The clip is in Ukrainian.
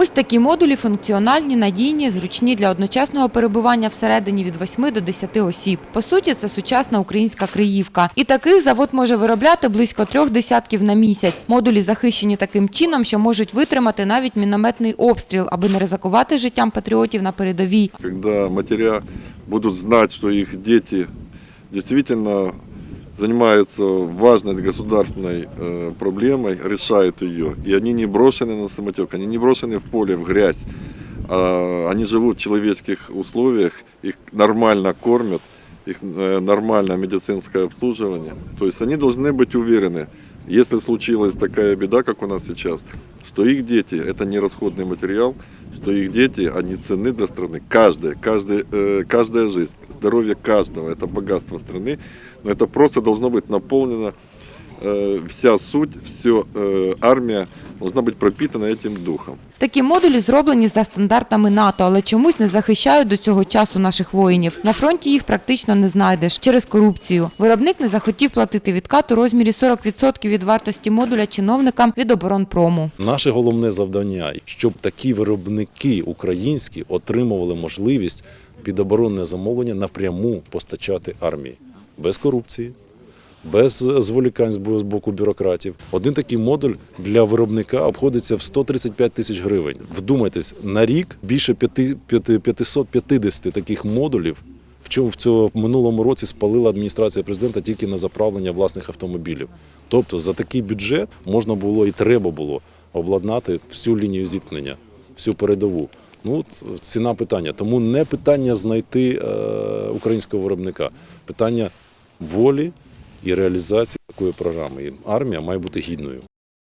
Ось такі модулі функціональні, надійні, зручні для одночасного перебування всередині від 8 до 10 осіб. По суті, це сучасна українська криївка. І таких завод може виробляти близько трьох десятків на місяць. Модулі захищені таким чином, що можуть витримати навіть мінометний обстріл, аби не ризикувати життям патріотів на передовій. когда матеря будут знать, что их дети действительно занимаются важной государственной э, проблемой, решают ее, и они не брошены на самотек, они не брошены в поле, в грязь, а они живут в человеческих условиях, их нормально кормят, их э, нормальное медицинское обслуживание. То есть они должны быть уверены, если случилась такая беда, как у нас сейчас, что их дети – это не расходный материал, что их дети, они ценны для страны. Каждая, каждая, э, каждая жизнь, здоровье каждого – это богатство страны, но это просто должно быть наполнено, э, вся суть, все, э, армия должна быть пропитана этим духом. Такі модулі зроблені за стандартами НАТО, але чомусь не захищають до цього часу наших воїнів. На фронті їх практично не знайдеш через корупцію. Виробник не захотів платити відкат у розмірі 40% від вартості модуля чиновникам від оборонпрому. Наше головне завдання, щоб такі виробники українські отримували можливість під оборонне замовлення напряму постачати армії без корупції. Без зволікань з бо- з боку бюрократів. Один такий модуль для виробника обходиться в 135 тисяч гривень. Вдумайтесь, на рік більше п'яти- п'яти- 550 таких модулів. В чому в цьому минулому році спалила адміністрація президента тільки на заправлення власних автомобілів. Тобто за такий бюджет можна було і треба було обладнати всю лінію зіткнення, всю передову. Ну ціна питання. Тому не питання знайти е, українського виробника, питання волі і реалізації такої програми. Армія має бути гідною.